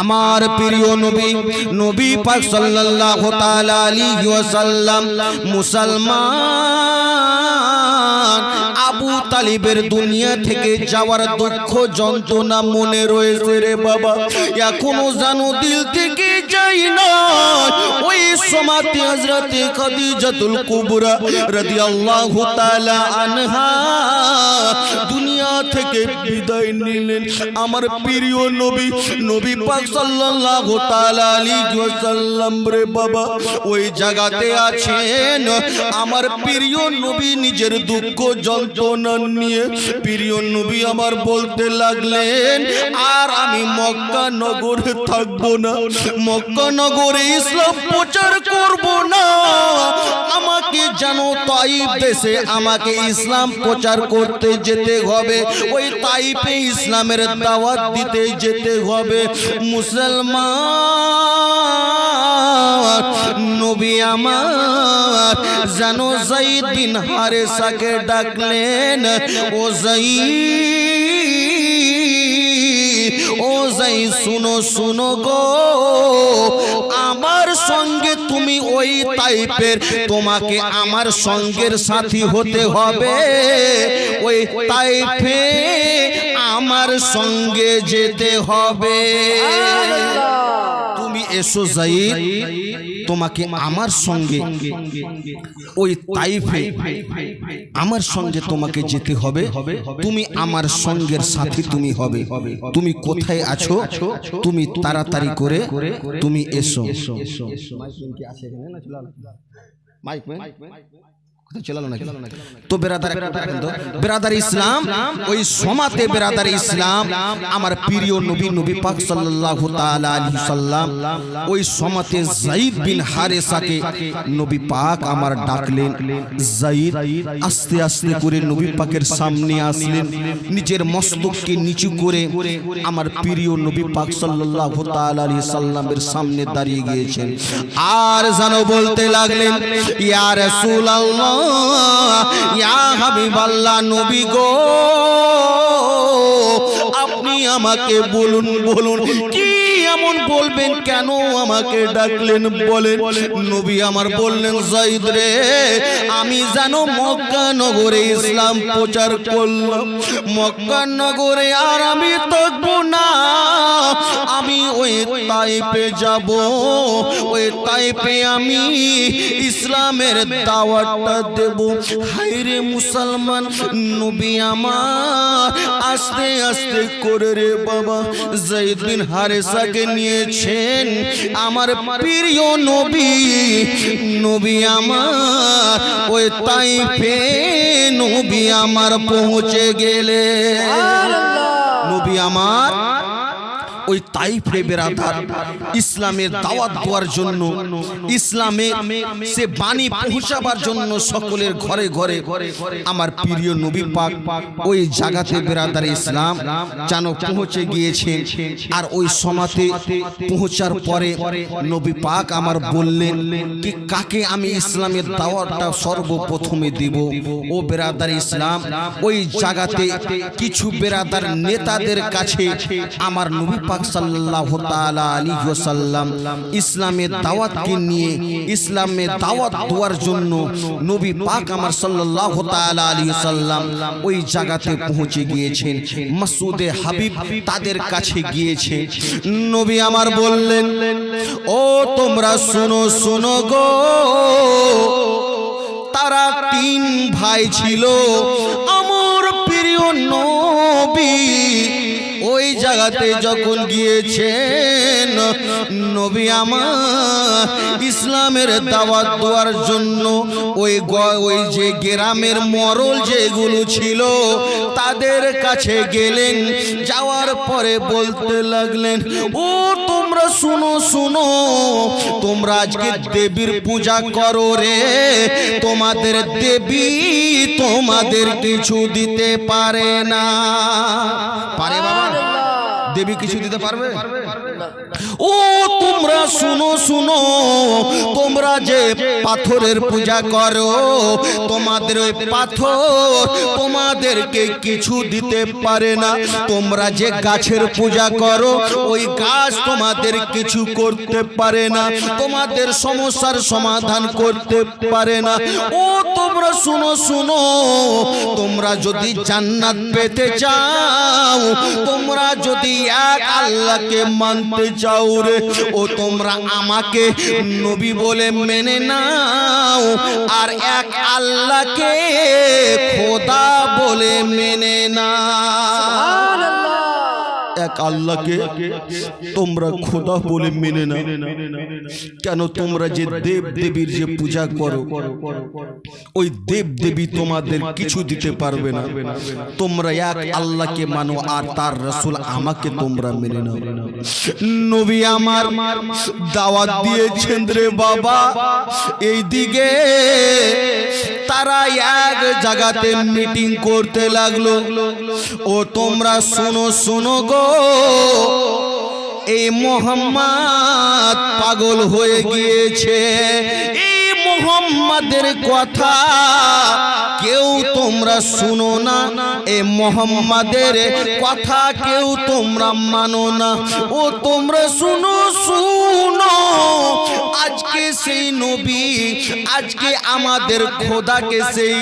আমার প্রিয় নবী নবী পাক সাল্লাল্লাহু তাআলা আলাইহি ওয়াসাল্লাম মুসলমান আবু তালিবের দুনিয়া থেকে যাওয়ার দুঃখ যন্ত্রণা মনে রয়েছে রে বাবা। এখনও জানো দিল থেকে যাই না। ওই সমাতে হযরতে খাদিজাতুল কুবরা রাদিয়াল্লাহু তাআলা আনহা থেকে বিদায় নিলেন। আমার প্রিয় নবী নবী পাক সাল্লাল্লাহু তাআলা আলাইহি ওয়াসাল্লাম রে বাবা, ওই জায়গাতে আছেন। আমার প্রিয় নবী নিজের দুঃখ যন্ত্রণা নিয়ে প্রিয় নবী আমার বলতে লাগলেন, আর আমি মক্কা নগরে থাকব না। মক্কা নগরে ইসলাম প্রচার করব না। জানো তাইফ দেশে আমাকে ইসলাম প্রচার করতে যেতে হবে। ওই তাইফে ইসলামের দাওয়াত দিতে যেতে হবে। মুসলমান, নবী আমার জানো জাইদ বিন হারেসাকে ডাকলেন, ও ও যাই শুনো শুনো গো। আমার সঙ্গে তুমি ওই টাইপের তোমাকে আমার সঙ্গের সাথী হতে হবে। ওই টাইপে আমার সঙ্গে যেতে হবে। এসো যাই তোমাকে আমার সঙ্গে। ওই তাইফে আমার সঙ্গে তোমাকে যেতে হবে। তুমি আমার সঙ্গের সাথী তুমি হবে। তুমি কোথায় আছো? তুমি তাড়াতাড়ি করে তুমি এসো। মাইক। তো বেরাদার একটা দেখেন তো বেরাদার ইসলাম ওই সমাতে বেরাদার ইসলাম আমার প্রিয় নবী নবী পাক সাল্লাল্লাহু তাআলা আলাইহি সাল্লাম ওই সমাতে যায়েদ বিন হারেসাকে নবী পাক আমার ডাকলেন। যায়েদ আস্তে আস্তে করে নবী পাকের সামনে আসলেন নিজের মস্তককে নিচু করে আমার প্রিয় নবী পাক সাল্লাল্লাহু তাআলা আলাইহি সাল্লামের সামনে দাঁড়িয়ে গিয়েছেন। আর জানো বলতে লাগলেন ইয়া রাসূলুল্লাহ ইয়া হাবিবাল্লাহ নবী গো আপনি আমাকে বলুন বলুন কি বলবেন কেন আমাকে ডাকলেন? বলেন, নবী আমার বললেন, জাইদ রে, আমি জানো মক্কা নগরে ইসলাম প্রচার করলাম। মক্কা নগরে আর আমি থাকব না। আমি ওই তাইপে যাব। ওই তাইপে আমি ইসলামের দাওয়াতটা দেব। হাইরে মুসলমান নবী আমার, আস্তে আস্তে করে রে বাবা। জাইদ বিন হারেসাকে নিয়েছেন আমার প্রিয় নবী নবী আমার ওই তাইফে নবী আমার পৌঁছে গেলে। নবী আমার ওই তাইফে বেরাদার ইসলামের দাওয়াত দেওয়ার জন্য ইসলামে সে বাণী পৌঁছাবার জন্য সকলের ঘরে ঘরে আমার প্রিয় নবী পাক ওই জায়গাতে বেরাদার ইসলাম যেন পৌঁছে গিয়েছে আর ওই সমাতে পৌঁছার পরে নবী পাক আমার বললেন কি কাকে আমি ইসলামের দাওয়াতটা সর্বপ্রথমে দিব? ও বেরাদার ইসলাম ওই জায়গাতে কিছু বেরাদার নেতাদের কাছে আমার নবী পাক সাল্লাল্লাহু তাআলা আলাইহি ওয়াসাল্লাম ইসলামের দাওয়াতকে নিয়ে ইসলামের দাওয়াত দেওয়ার জন্য নবী পাক আমার সাল্লাল্লাহু তাআলা আলাইহি ওয়াসাল্লাম ওই জায়গাতে পৌঁছে গিয়েছেন মাসুদে হাবিব তাদের কাছে গিয়েছে। নবী আমার বললেন, ও তোমরা শোনো শোনো গো, তারা তিন ভাই ছিল, আমার প্রিয় নবী। জায়গাতে যখন গিয়েছেন নবী আমার ইসলামের দাওয়াত দেওয়ার জন্য ওই ওই যে গ্রামের মরল যেগুলো ছিল তাদের কাছে গেলেন। যাওয়ার পরে বলতে লাগলেন ও তোমরা শুনো শুনো তোমরা আজকে দেবীর পূজা করো রে। তোমাদের দেবী তোমাদের কিছু দিতে পারে না। পারে বাবা। দেবী কিছু দিতে পারবে? ও, তোমরা শুনো শুনো। তোমরা যে পাথরের পূজা করো, তোমাদের ওই পাথর তোমাদেরকে কিছু দিতে পারে না। তোমরা যে গাছের পূজা করো, ওই গাছ তোমাদের কিছু করতে পারে না। তোমাদের সমস্যার সমাধান করতে পারে না। ও, তোমরা শুনো শুনো। তোমরা যদি জান্নাত পেতে চাও, তোমরা যদি এক আল্লাহকে মানতে চাও রে। ও তোমরা আমাকে নবী বলে মেনে নাও। আর এক আল্লাহকে খোদা বলে মেনে নাও। এক আল্লাহকে তোমরা খোদা বলে মেনে না কেন তোমরা যে দেব দেবীর যে পূজা করো, ওই দেব দেবী তোমাদের কিছু দিতে পারবে না। তোমরা এক আল্লাহকে মানো আর তার রসুল আমাকে তোমরা মেনে নাও। নবী আমার দাওয়াত দিয়েছেন রে বাবা এই দিকে তারা এক জায়গাতে মিটিং করতে লাগল। ও, তোমরা শোনো শোনো গো। এই মোহাম্মদ পাগল হয়ে গিয়েছে। এই মোহাম্মদের কথা কেউ তোমরা শুনো না। এ মোহাম্মদের কথা কেউ তোমরা মানো না। ও, তোমরা শুনো শুনো। আজকে সেই নবী, আজকে আমাদের খোদাকে সেই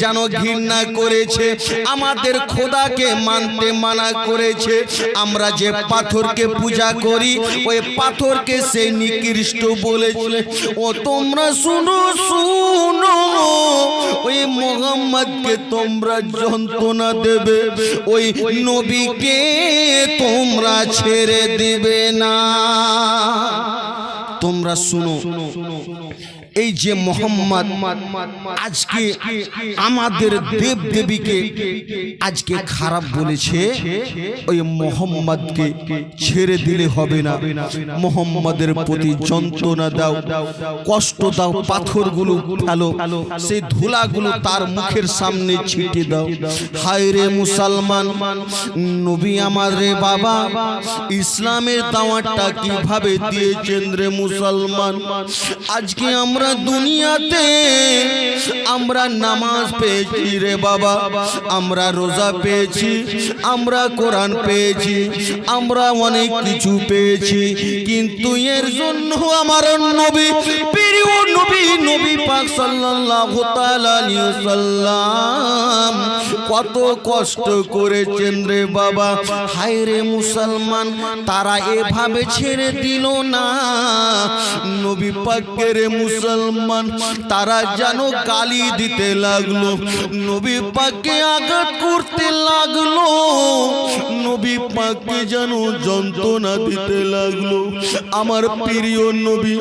যেন ঘৃণা করেছে, আমাদের খোদাকে মানতে মানা করেছে। আমরা যে পাথরকে পূজা করি, ওই পাথরকে সে নিকৃষ্ট বলেছে। ও তোমরা শুনো শুনো, ওই মোহাম্মদকে তোমরা যন্ত্রণা দেবে, ওই নবীকে তোমরা ছেড়ে দেবে না। তোমরা শুনো। এই যে মোহাম্মদ আজকে আমাদের দেব দেবীকে আজকে খারাপ বলেছে ওই মোহাম্মদকে ছেড়ে দিলে হবে না। মোহাম্মদের প্রতি যন্ত্রণা দাও কষ্ট দাও পাথরগুলো ফেলো সেই ধুলাগুলো তার মুখের সামনে ছিটে দাও। হায় রে মুসলমান নবী আমার রে বাবা ইসলামের দাওয়াতটা কীভাবে দিয়েছেন রে মুসলমান? আজকে আমরা দুনিয়াতে, আমরা নামাজ পেয়েছি রে বাবা, আমরা রোজা পেয়েছি, আমরা কোরআন পেয়েছি, আমরা অনেক কিছু পেয়েছি, কিন্তু এর জন্য আমার নবী নবী নবী পাক সাল্লাল্লাহু তাআলা আলাইহি সাল্লাম কত কষ্ট করেছেন রে বাবা। হায় রে মুসলমান, তারা এভাবে ছেড়ে দিল না। নবী পাকের মুসলমান, তারা যেন গালি দিতে লাগল। নবী পাককে আঘাত করতে লাগল। পাককে যেন যন্ত্রণা দিতে লাগল। আমার প্রিয় নবী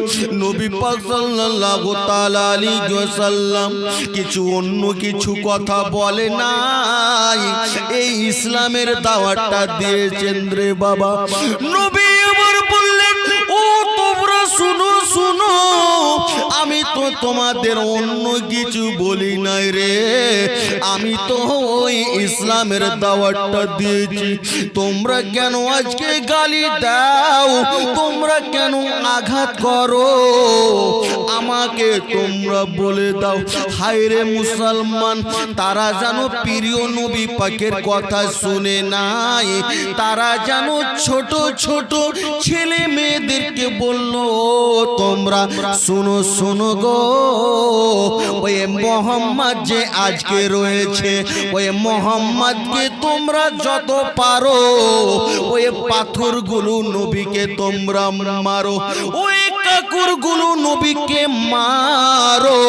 নবী পাক সাল্লাল্লাহু তাআলা আলাইহি ওয়াসাল্লাম কিছু অন্য কিছু কথা বলে নাই। এই ইসলামের দাওয়াতটা দিয়েছেন রে বাবা। নবী আমার বললেন, ও তোমরা শুনো শুনো, আমি তো তোমাদের অন্য কিছু বলি নাই রে। আমি তো ওই ইসলামের দাওয়াতটা দিয়েছি। তোমরা কেন আজকে গালি দাও? তোমরা কেন আঘাত করো? আমাকে তোমরা বলে দাও, হায় রে মুসলমান, তারা যেন প্রিয় নবী পাকের কথা শুনে নাই। তারা যেন ছোট ছোট ছেলে মেয়েদেরকে বলল, তোমরা শুনো শুনো গো। ওই মোহাম্মদ যে আজকে রয়েছে, ওই মোহাম্মদকে তোমরা যত পারো, ওই পাথরগুলো নবীকে তোমরা মারো। ওই কাকুরগুলো নবীকে মারো।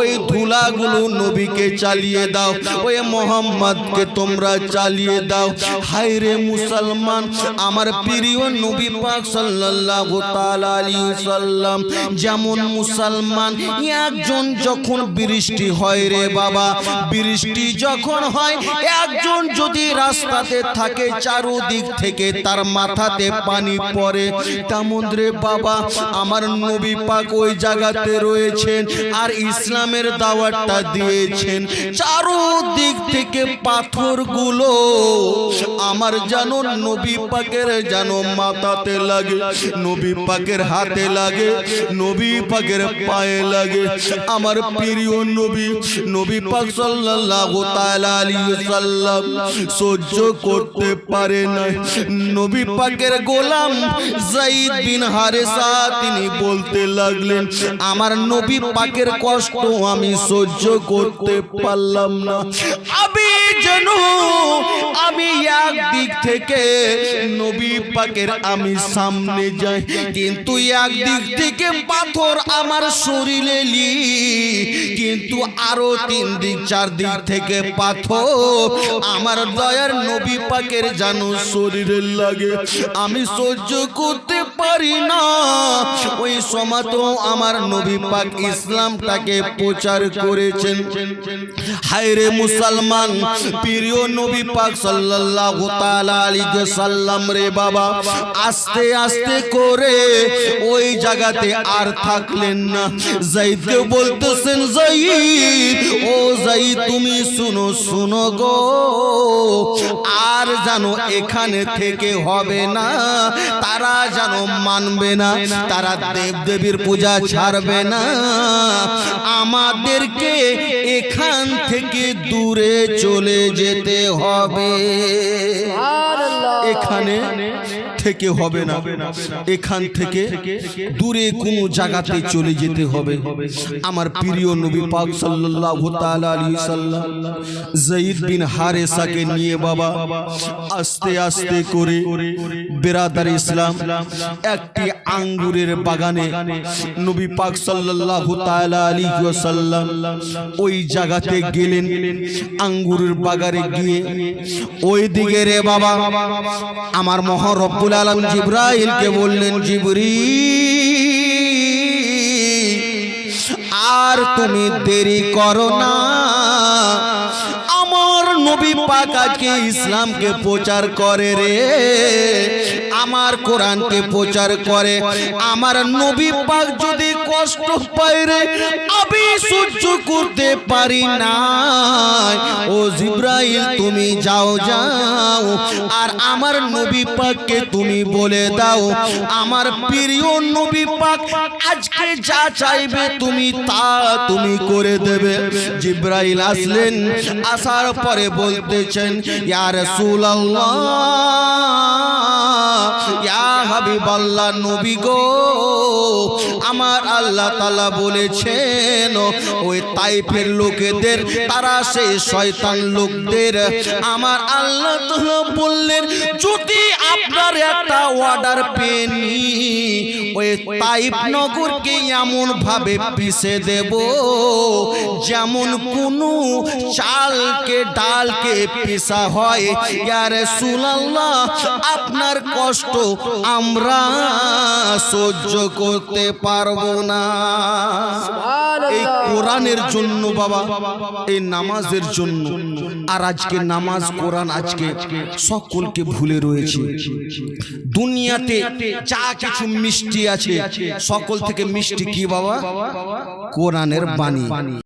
ওই ধুলাগুলো নবীকে চালিয়ে দাও। ওই মোহাম্মদকে তোমরা চালিয়ে দাও। হায় রে মুসলমান, আমার প্রিয় নবী পাক সাল্লাল্লাহু তাআলা আলাইহি সাল্লাম, যেমন মুসলমান, একজন যখন বৃষ্টি হয় রে বাবা, বৃষ্টি যখন হয়, একজন যদি রাস্তাতে থাকে, চারোদিক থেকে তার মাথাতে পানি পড়ে, তেমন রে বাবা আমার নবী পাক ওই জায়গাতে রয়েছেন আর ইসলামের দাওয়াতটা দিয়েছেন। চারোদিক থেকে পাথরগুলো আমার যেন নবী পাকের যেন মাথাতে লাগে, নবী পাকের হাতে লাগে, নবী পাকের পায়ে লাগে। আমার প্রিয় নবী নবী পাক সাল্লাল্লাহু তাআলা আলাইহি সাল্লাম সহ্য করতে পারে না নবী পাকের গোলাম যায়েদ বিন হারেসা তিনি বলতে লাগলেন আমার নবী পাকের কষ্ট আমি সহ্য করতে পারলাম না। আমি যেন আমি এক দিক থেকে নবী পাকের আমি সামনে যাই, কিন্তু এক দিক থেকে পাথর আমার শরীরে লি কিন্তু আরও তিন দিক, চার দিক থেকে পাথর আমার দয়ার নবী পাকের জানো শরীরে লাগে। আমি সহ্য করতে পারি না। ওই সময় তো আমার নবী পাক ইসলামটাকে প্রচার করেছেন। হায়রে মুসলমান, প্রিয় নবী পাক সাল্লাল্লাহু তাআলা আলাইহি সাল্লাম রে বাবা, আস্তে আস্তে করে ওই জায়গাতে আর থাকলেন না। যাইদকে বলতেছেন, যাইদ, ও যাইদ, তুমি শুনো শুনো গো। আর জানো এখানে থেকে হবে না, তারা জানো মানবে না, তারা দেবদেবীর পূজা ছাড়বে না। আমাদেরকে এখান থেকে দূরে চলে যেতে হবে। এখানে থেকে হবে না। এখান থেকে দূরে কোনো জায়গাতে চলে যেতে হবে। আমার প্রিয় নবী পাক সাল্লাল্লাহু তাআলা আলাইহি সাল্লাম যায়েদ বিন হারেসাকে নিয়ে বাবা আস্তে আস্তে করে বেরাদার ইসলাম একটি আঙ্গুরের বাগানে নবী পাক সাল্লাল্লাহু তাআলা আলাইহি ওয়াসাল্লাম ওই জায়গাতে গেলেন আঙ্গুরের বাগানে গিয়ে ওই দিকে রে বাবা আমার মহারব্বুল আলম জিব্রাইলকে বললেন জিবরি আর তুমি দেরি করো না। আমার নবী পাক আজকে ইসলামকে প্রচার করে রে। আমার কোরআনকে প্রচার করে। আমার নবী পাক যদি কষ্ট পায় রে আমি সহ্য করতে পারি না ও জিব্রাইল, তুমি যাও যাও। আর আমার নবী পাককে তুমি বলে দাও, আমার প্রিয় নবী পাক, আজকে যা চাইবে তুমি তা তুমি করে দেবে। জিব্রাইল আসলেন, আসার পরে বলতেছেন, ইয়া রাসূলুল্লাহ, ইয়া হাবিবাল্লাহ নবী গো, আমার আল্লাহ তালা বলেছেন, ওই তাইফের লোকেদের, তারা সেই শয়তান লোকদের। আমার আল্লাহ তাআলা বললেন, যদি আপনার একটা অর্ডার পেনি, ওই তাইফ নগরকে এমন ভাবে পিষে দেব, যেমন কোনো চালকে, ডালকে পিসা হয়। ইয়ারে সুলাল্লাহ আপনার কষ্ট আমরা সহ্য করতে পারব না। এই কোরআনের জন্য বাবা এই নামাজের জন্য। আর আজকে নামাজ কোরআন আজকে সকলকে ভুলে রয়েছে। দুনিয়াতে যা কিছু মিষ্টি আছে সকল থেকে মিষ্টি কি বাবা? কোরআনের বাণী।